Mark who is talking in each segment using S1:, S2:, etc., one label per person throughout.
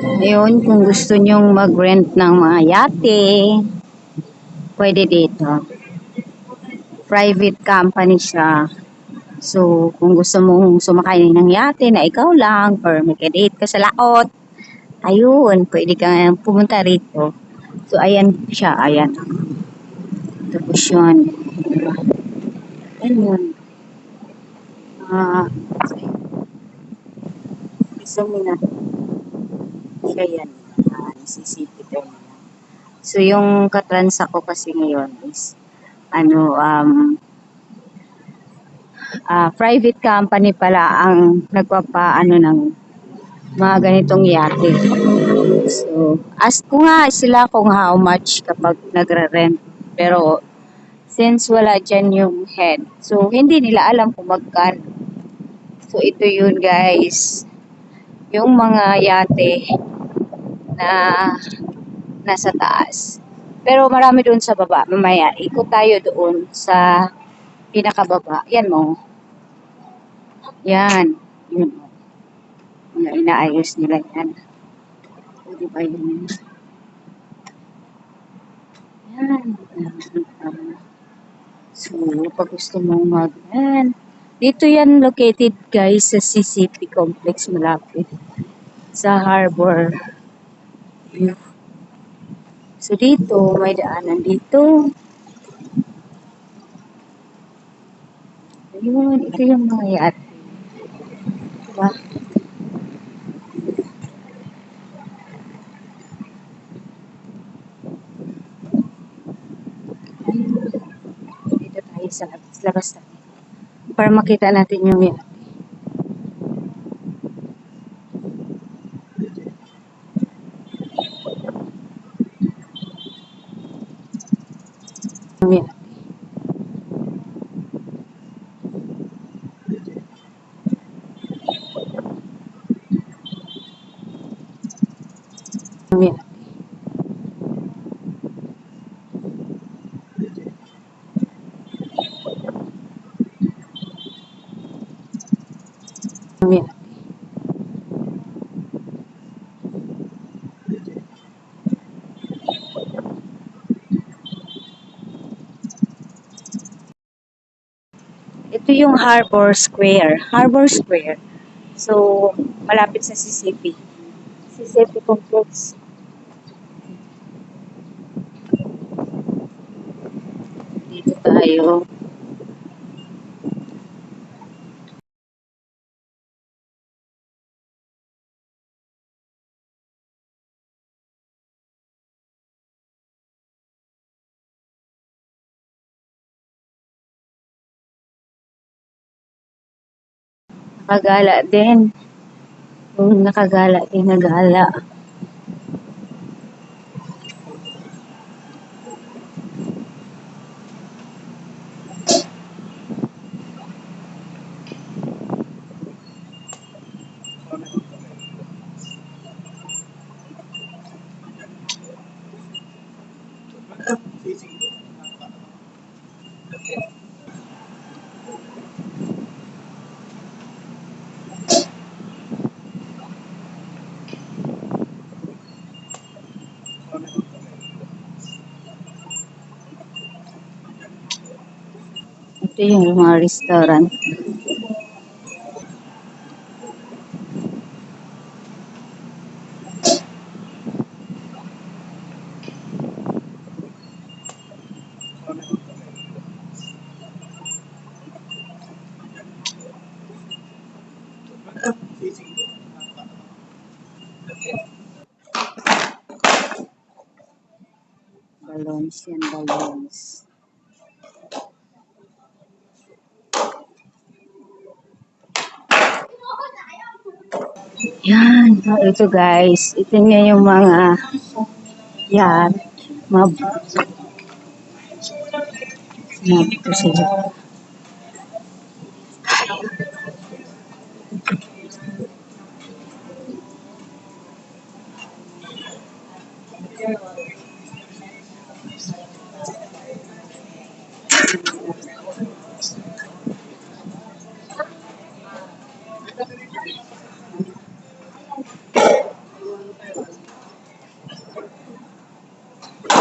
S1: Ayun, kung gusto nyong mag-rent ng mga yate, pwede dito. Private company siya. So, kung gusto mong sumakay ng yate na ikaw lang or mag-date ka sa laot, ayun, pwede kang pumunta rito. So, ayan siya, ayan. Tapos yun. Diba? Ayan yun. Ah, gusto mo. Siya yan. Ah, CCTV terminal. So, yung katransa ko kasi ngayon is, ano, um, ah, private company pala ang nagpapaano ng mga ganitong yate. So, ask ko nga sila kung how much kapag nagre-rent. Pero, since wala dyan yung head, so, hindi nila alam kung magkano. So, ito yun guys. Yung mga yate na nasa taas. Pero marami doon sa baba. Mamaya, ikot tayo doon sa pinakababa. Yan mo. Yan. Yun. Mga inaayos nila yan. O, diba yun? Yan. So, pag gusto mong mag... Yan. Dito yan located guys sa CCP complex malapit sa harbor. So dito, may daanan dito. Ayun, ito yung mga yate. Diba? Dito tayo sa labas, labas tayo. Para makita natin yung yate. Yung yate. Yung yate. Yung yate. Ito yung Harbor Square. Harbor Square. So, malapit sa CCP. CCP Complex. Dito tayo. Nakagala din. Yung nakagala din nagala. Ito yung mga restaurant. Balloons yan, balloons. Yan. Ito guys. Ito nga yung mga yan. Mga Sinabi ko sila.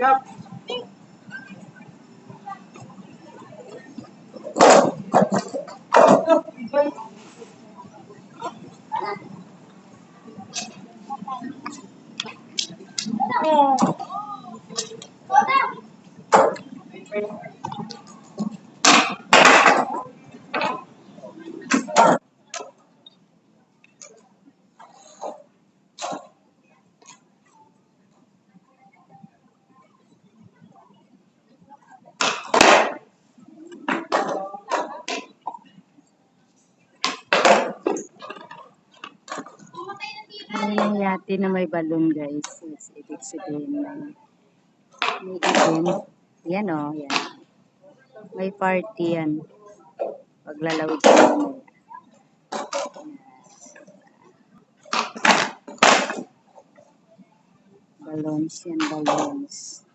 S1: Ano yung yate na may balloon, guys? Yes, ibig sabihin may, may event. Yan o, yan. May party yan. Paglalawid ko nila. Balloons yan, balloons.